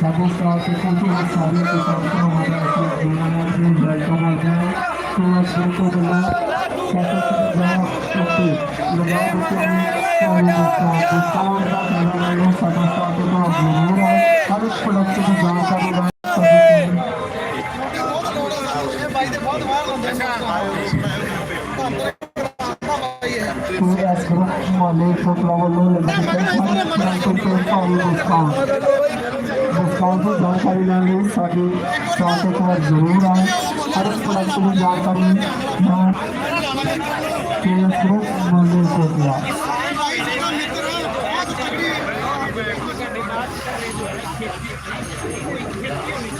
সমস্ত প্রকল্পের সাবেক প্রধানমন্ত্রী জয়কুমার দেব তোমার শিল্পকলা Thank you. Kuras वाले को प्रॉब्लम डिस्काउंट की जानकारी लेंगे ताकि ज़रूर आए हर प्रोडक्ट की जानकारी Thank you.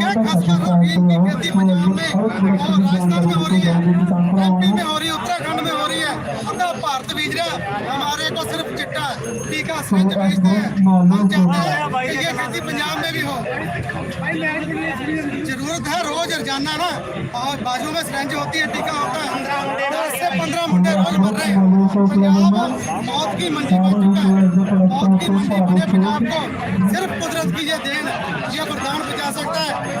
एमपी में पंजाब में राजस्थान में हो रही है एमपी में हो रही है उत्तराखंड में हो रही है पूरा भारत बीज रहा हमारे को सिर्फ चिट्टा टीका समेत बेचते हैं हम चाहते हैं कि ये खेती पंजाब में भी हो जरूरत है रोज रोजाना ना और बाजू में सिरेंज होती है टीका होता है दस से पंद्रह मुंडे रोज मर रहे हैं पंजाब मौत की मंडी बन चुका है मौत की मंडी मुझे पंजाब को सिर्फ कुदरत की ये देन ये वरदान बचा सकता है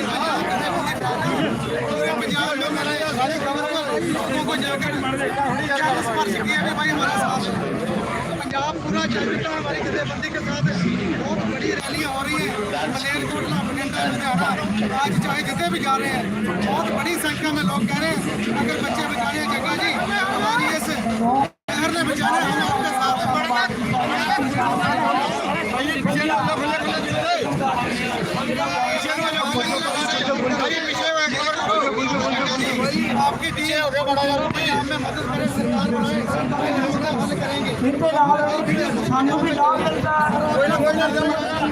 पूरे पंजाब में मैंने सारे गवर्नर लोगों को जाकर क्या स्पर्श किया कि भाई हमारा साथ है। पंजाब पूरा चल चुका है हमारी जथेबंदी के साथ बहुत बड़ी रैलियां हो रही हैं मलेरकोटला बठिंडा लुधियाना आज चाहे जितने भी जा रहे हैं बहुत बड़ी संख्या में लोग कह रहे हैं अगर बच्चे बचाने हैं जगह जी हमारी इस शहर ने बचाना है हम आपके साथ हैं। आपकी टीम पंजाब में मदद करे सरकार बनाए सरकार हल करेंगे